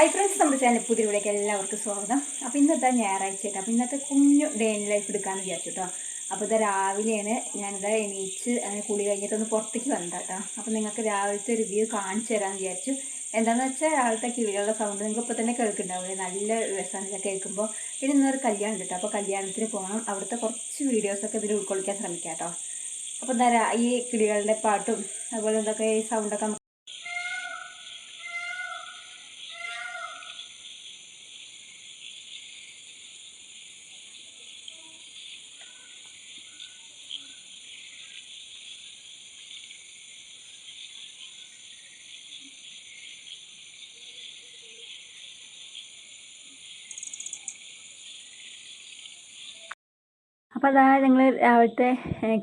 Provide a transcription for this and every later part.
Hi friends നമ്മുടെ channel പുതിയ എല്ലാവർക്കും സ്വാഗതം. അപ്പോൾ ഇന്നത്തെ ഞായറാഴ്ച കേട്ടോ അപ്പോൾ ഇന്നത്തെ കുഞ്ഞു ഡേ ഇൻ ലൈഫ് എടുക്കാമെന്ന് വിചാരിച്ചു കേട്ടോ അപ്പോൾ ഇത് രാവിലെയാണ് ഞാനിത് എണീച്ച് അങ്ങനെ കുളി കഴിഞ്ഞിട്ടൊന്ന് പുറത്തേക്ക് വന്നത് കേട്ടോ അപ്പോൾ നിങ്ങൾക്ക് രാവിലത്തെ ഒരു വ്യൂ കാണിച്ചു തരാമെന്ന് വിചാരിച്ചു. എന്താണെന്ന് വെച്ചാൽ രാവിലത്തെ കിളികളുടെ സൗണ്ട് നിങ്ങൾക്ക് ഇപ്പോൾ തന്നെ കേൾക്കുന്നുണ്ടാവില്ലേ? നല്ല രസമാണ് കേൾക്കുമ്പോൾ പിന്നെ ഇന്നൊരു കല്യാണം കേട്ടോ അപ്പോൾ കല്യാണത്തിന് പോകണം അവിടുത്തെ കുറച്ച് വീഡിയോസൊക്കെ ഇതിൽ ഉൾക്കൊള്ളിക്കാൻ ശ്രമിക്കാം കേട്ടോ അപ്പോൾ എന്താ ഈ കിളികളുടെ പാട്ടും അതുപോലെ എന്തൊക്കെ ഈ സൗണ്ടൊക്കെ അപ്പോൾ അതാ ഞങ്ങൾ രാവിലത്തെ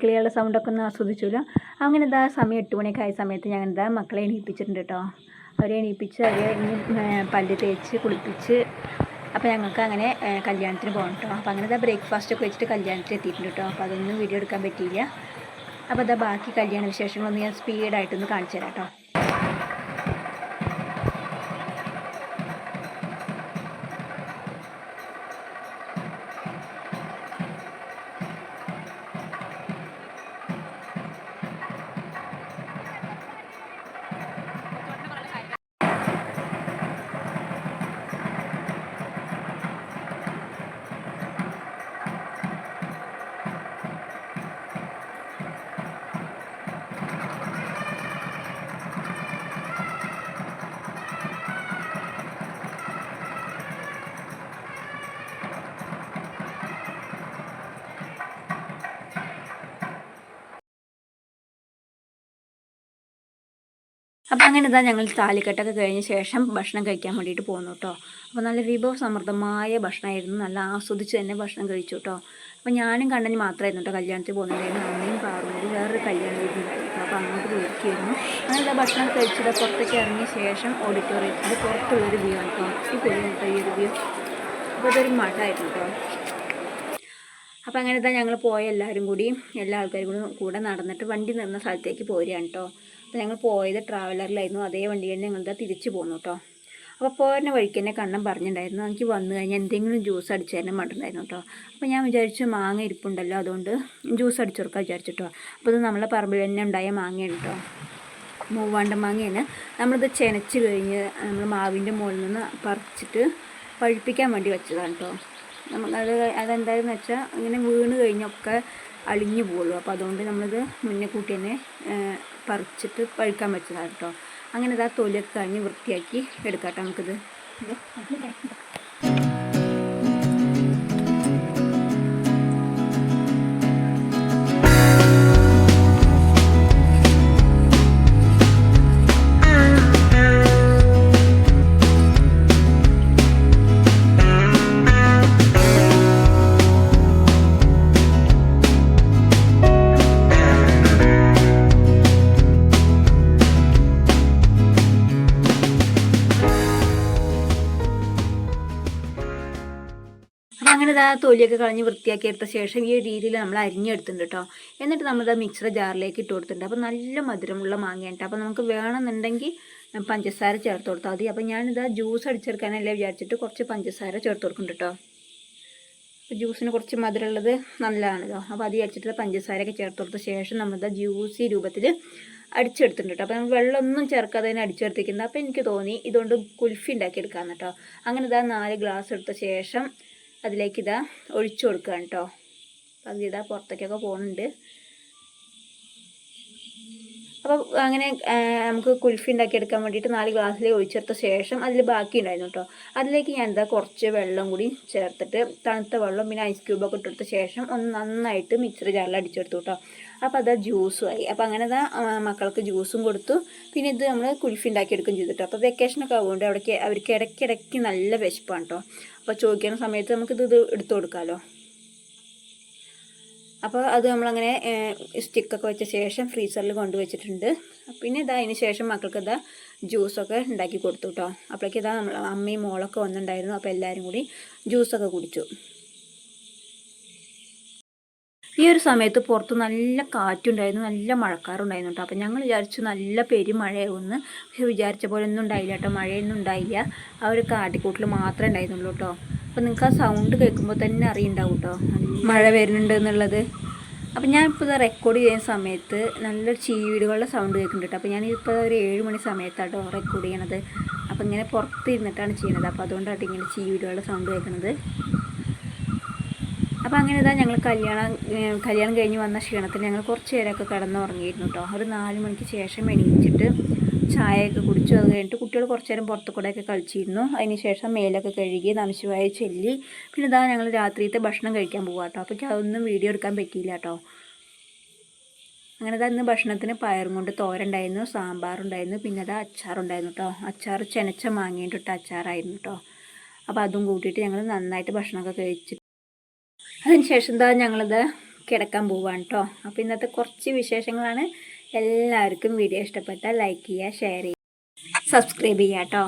കിളികളുടെ സൗണ്ടൊക്കെ ഒന്ന് ആസ്വദിച്ചില്ല. അങ്ങനെ ഇതാ സമയം എട്ട് മണിയൊക്കെ ആയ സമയത്ത് ഞാൻ എന്താ മക്കളെ എണീപ്പിച്ചിട്ടുണ്ട് കേട്ടോ അവരെ എണീപ്പിച്ച് അവരെ പല്ല് തേച്ച് കുളിപ്പിച്ച് അപ്പോൾ ഞങ്ങൾക്ക് അങ്ങനെ കല്യാണത്തിന് പോകണം കേട്ടോ അപ്പോൾ അങ്ങനെ ബ്രേക്ക്ഫാസ്റ്റ് ഒക്കെ വെച്ചിട്ട് കല്യാണത്തിന് എത്തിയിട്ടുണ്ട് കേട്ടോ അപ്പോൾ അതൊന്നും വീഡിയോ എടുക്കാൻ പറ്റിയില്ല. അപ്പോൾ ഇതാ ബാക്കി കല്യാണ വിശേഷങ്ങളൊന്നും ഞാൻ സ്പീഡായിട്ടൊന്ന് കാണിച്ചു തരാം കേട്ടോ അപ്പോൾ അങ്ങനെ ഇതാ ഞങ്ങൾ താലിക്കെട്ടൊക്കെ കഴിഞ്ഞ ശേഷം ഭക്ഷണം കഴിക്കാൻ വേണ്ടിയിട്ട് പോന്നു കേട്ടോ അപ്പോൾ നല്ല വിഭവസമൃദ്ധമായ ഭക്ഷണമായിരുന്നു നല്ല ആസ്വദിച്ച് തന്നെ ഭക്ഷണം കഴിച്ചു കേട്ടോ അപ്പോൾ ഞാനും കണ്ണന് മാത്രമായിരുന്നു കേട്ടോ കല്യാണത്തിൽ പോകുന്നുണ്ടായിരുന്നു അമ്മയും പാറുന്നത് വേറൊരു കല്യാണം വീട്ടിലുണ്ടായിരുന്നു അപ്പോൾ അങ്ങോട്ട് പോയിരിക്കുമായിരുന്നു അങ്ങനെ ഭക്ഷണം കഴിച്ചിട്ട് പുറത്തേക്ക് ഇറങ്ങിയ ശേഷം ഓഡിറ്റോറിയത്തിൽ പുറത്തുള്ളൊരു വ്യൂ ആണ് കേട്ടോ ഈ പൊളി കേട്ടോ ഈ ഒരു വ്യൂ അപ്പോൾ ഇതൊരു മഠമായിരുന്നു കേട്ടോ അപ്പോൾ അങ്ങനെ ഇതാ ഞങ്ങൾ പോയ എല്ലാവരും കൂടി എല്ലാ ആൾക്കാരും കൂടി കൂടെ നടന്നിട്ട് വണ്ടി നിന്ന സ്ഥലത്തേക്ക് പോരുകയാണ് കേട്ടോ അപ്പോൾ ഞങ്ങൾ പോയത് ട്രാവലറിലായിരുന്നു അതേ വണ്ടി തന്നെ ഞങ്ങളിതാ തിരിച്ചു പോന്നു കേട്ടോ അപ്പോൾ പോരുന്ന വഴിക്ക് തന്നെ കണ്ണം പറഞ്ഞിട്ടുണ്ടായിരുന്നു എനിക്ക് വന്നു കഴിഞ്ഞാൽ എന്തെങ്കിലും ജ്യൂസ് അടിച്ചു തന്നെ മട്ടുണ്ടായിരുന്നു കേട്ടോ അപ്പോൾ ഞാൻ വിചാരിച്ചു മാങ്ങ ഇരിപ്പുണ്ടല്ലോ അതുകൊണ്ട് ജ്യൂസ് അടിച്ചു കൊടുക്കാൻ വിചാരിച്ചിട്ടോ അപ്പോൾ ഇത് നമ്മളെ പറമ്പിൽ തന്നെ ഉണ്ടായ മാങ്ങയാണ് കേട്ടോ മൂവാണ്ട മാങ്ങയാണ്. നമ്മളിത് ചെനച്ച് കഴിഞ്ഞ് നമ്മൾ മാവിന്റെ മുകളിൽ നിന്ന് പറിച്ചിട്ട് പഴുപ്പിക്കാൻ വേണ്ടി വെച്ചതാണ് കേട്ടോ നമുക്കത് അതെന്താണെന്ന് വെച്ചാൽ ഇങ്ങനെ വീണ് കഴിഞ്ഞൊക്കെ അളിഞ്ഞു പോകുള്ളൂ അപ്പോൾ അതുകൊണ്ട് നമ്മളിത് മുന്നേ കൂട്ടി തന്നെ പറിച്ചിട്ട് പഴുക്കാൻ വെച്ചതാണ് കേട്ടോ അങ്ങനെ ഇതാ തൊലിയൊക്കെ കഴിഞ്ഞ് വൃത്തിയാക്കി എടുക്കാം കേട്ടോ നമുക്കിത്. അങ്ങനെ ഇതാ തൊലിയൊക്കെ കളഞ്ഞ് വൃത്തിയാക്കി എടുത്ത ശേഷം ഈ രീതിയിൽ നമ്മൾ അരിഞ്ഞെടുത്തിട്ടുണ്ട് കേട്ടോ എന്നിട്ട് നമ്മൾ മിക്സർ ജാറിലേക്ക് ഇട്ട് കൊടുത്തിട്ടുണ്ട്. അപ്പോൾ നല്ല മധുരമുള്ള മാങ്ങയുണ്ട് അപ്പോൾ നമുക്ക് വേണമെന്നുണ്ടെങ്കിൽ പഞ്ചസാര ചേർത്ത് കൊടുത്താൽ മതി. അപ്പോൾ ഞാനിതാ ജ്യൂസ് അടിച്ചെടുക്കാനല്ലേ വിചാരിച്ചിട്ട് കുറച്ച് പഞ്ചസാര ചേർത്ത് കൊടുക്കുന്നുണ്ട് കേട്ടോ ജ്യൂസിന് കുറച്ച് മധുരമുള്ളത് നല്ലതാണല്ലോ അപ്പോൾ അത് വിചാരിച്ചിട്ട് പഞ്ചസാരയൊക്കെ ചേർത്ത് കൊടുത്ത ശേഷം നമ്മളിതാ ജ്യൂസി രൂപത്തിൽ അടിച്ചെടുത്തിട്ടുണ്ട് കേട്ടോ അപ്പോൾ നമ്മൾ വെള്ളമൊന്നും ചേർക്കാതെ തന്നെ അടിച്ചെടുത്തിരിക്കുന്നത് അപ്പോൾ എനിക്ക് തോന്നി ഇതുകൊണ്ട് കുൽഫി ഉണ്ടാക്കിയെടുക്കാമെന്ന് കേട്ടോ അങ്ങനെ ഇതാ നാല് ഗ്ലാസ് എടുത്ത ശേഷം അതിലേക്ക് ഇതാ ഒഴിച്ചു കൊടുക്കുകയാണ് കേട്ടോ. പകുതി ഇതാ പുറത്തേക്കൊക്കെ പോകുന്നുണ്ട്. അപ്പോൾ അങ്ങനെ നമുക്ക് കുൽഫി ഉണ്ടാക്കിയെടുക്കാൻ വേണ്ടിയിട്ട് നാല് ഗ്ലാസ്സിൽ ഒഴിച്ചെടുത്ത ശേഷം അതിൽ ബാക്കി ഉണ്ടായിരുന്നു കേട്ടോ അതിലേക്ക് ഞാൻ എന്താ കുറച്ച് വെള്ളം കൂടി ചേർത്തിട്ട് തണുത്ത വെള്ളം പിന്നെ ഐസ് ക്യൂബൊക്കെ ഇട്ടെടുത്ത ശേഷം ഒന്ന് നന്നായിട്ട് മിക്സർ ജാറിൽ അടിച്ചെടുത്തു കേട്ടോ അപ്പോൾ അതാ ജ്യൂസും ആയി. അപ്പോൾ അങ്ങനെ ദാ മക്കൾക്ക് ജ്യൂസും കൊടുത്തു. പിന്നെ ഇത് നമ്മൾ കുൽഫി ഉണ്ടാക്കിയെടുക്കുകയും ചെയ്തിട്ടോ അപ്പോൾ വെക്കേഷനൊക്കെ ആവുകൊണ്ട് അവിടേക്ക് അവർക്ക് ഇടയ്ക്കിടയ്ക്ക് നല്ല വിശപ്പാണ് കേട്ടോ അപ്പോൾ ചോദിക്കുന്ന സമയത്ത് നമുക്കിത് ഇത് എടുത്തു കൊടുക്കാമല്ലോ അപ്പോൾ അത് നമ്മളങ്ങനെ സ്റ്റിക്കൊക്കെ വെച്ച ശേഷം ഫ്രീസറിൽ കൊണ്ടുവച്ചിട്ടുണ്ട്. പിന്നെ ഇതാ അതിന് ശേഷം മക്കൾക്ക് ഇതാ ജ്യൂസൊക്കെ ഉണ്ടാക്കി കൊടുത്തു കേട്ടോ അപ്പോഴേക്ക് ഇതാ നമ്മൾ അമ്മയും മോളൊക്കെ വന്നിട്ടുണ്ടായിരുന്നു. അപ്പോൾ എല്ലാവരും കൂടി ജ്യൂസൊക്കെ കുടിച്ചു. ഈ ഒരു സമയത്ത് പുറത്ത് നല്ല കാറ്റുണ്ടായിരുന്നു. നല്ല മഴക്കാറുണ്ടായിരുന്നു കേട്ടോ അപ്പോൾ ഞങ്ങൾ വിചാരിച്ചു നല്ല പെരുമഴയാവുമെന്ന് പക്ഷെ വിചാരിച്ച പോലെ ഒന്നും ഉണ്ടായില്ല കേട്ടോ മഴയൊന്നും ഉണ്ടായില്ല. ആ ഒരു കാട്ടിക്കൂട്ടിൽ മാത്രമേ ഉണ്ടായിരുന്നുള്ളൂ കേട്ടോ അപ്പം നിങ്ങൾക്ക് ആ സൗണ്ട് കേൾക്കുമ്പോൾ തന്നെ അറിയുണ്ടാവും കേട്ടോ മഴ വരുന്നുണ്ട് എന്നുള്ളത്. അപ്പം ഞാനിപ്പോൾ റെക്കോർഡ് ചെയ്യുന്ന സമയത്ത് നല്ല ചീവീടുകളുടെ സൗണ്ട് കേൾക്കുന്നുണ്ട് കേട്ടോ. അപ്പോൾ ഞാനിപ്പോൾ ഒരു ഏഴ് മണി സമയത്താട്ടോ റെക്കോർഡ് ചെയ്യണത്. അപ്പം ഇങ്ങനെ പുറത്ത് ഇരുന്നിട്ടാണ് ചെയ്യുന്നത് അപ്പോൾ അതുകൊണ്ടാണ് ഇങ്ങനെ ചീവീടുകളുടെ സൗണ്ട് കേൾക്കുന്നത് അപ്പോൾ അങ്ങനെ ഇതാ ഞങ്ങൾ കല്യാണം കല്യാണം കഴിഞ്ഞ് വന്ന ക്ഷീണത്തിൽ ഞങ്ങൾ കുറച്ച് നേരമൊക്കെ കടന്നുറങ്ങിയിരുന്നു കേട്ടോ ഒരു നാല് മണിക്ക് ശേഷം എണീച്ചിട്ട് ചായയൊക്കെ കുടിച്ചു. അത് കഴിഞ്ഞിട്ട് കുട്ടികൾ കുറച്ച് നേരം പുറത്തു കൂടെയൊക്കെ കളിച്ചിരുന്നു. അതിന് ശേഷം മേലൊക്കെ കഴുകി നമശിവായ ചെല്ലി. പിന്നെ ഇതാ ഞങ്ങൾ രാത്രിയത്തെ ഭക്ഷണം കഴിക്കാൻ പോകുക കേട്ടോ അപ്പോൾ അതൊന്നും വീഡിയോ എടുക്കാൻ പറ്റിയില്ല കേട്ടോ അങ്ങനെ ഇതാ ഇന്ന് ഭക്ഷണത്തിന് പയറും കൊണ്ട് തോരണ്ടായിരുന്നു സാമ്പാറുണ്ടായിരുന്നു പിന്നെ അതാ അച്ചാറുണ്ടായിരുന്നു കേട്ടോ അച്ചാർ ചെനച്ച മാങ്ങേണ്ടിട്ട് അച്ചാറായിരുന്നു കേട്ടോ അപ്പോൾ അതും കൂട്ടിയിട്ട് ഞങ്ങൾ നന്നായിട്ട് ഭക്ഷണമൊക്കെ കഴിച്ചിട്ട് അതിനുശേഷം എന്താ ഞങ്ങളിത് കിടക്കാൻ പോവാണ് കേട്ടോ അപ്പോൾ ഇന്നത്തെ കുറച്ച് വിശേഷങ്ങളാണ്. എല്ലാവർക്കും വീഡിയോ ഇഷ്ടപ്പെട്ടാൽ ലൈക്ക് ചെയ്യുക ഷെയർ ചെയ്യുക സബ്സ്ക്രൈബ് ചെയ്യുക കേട്ടോ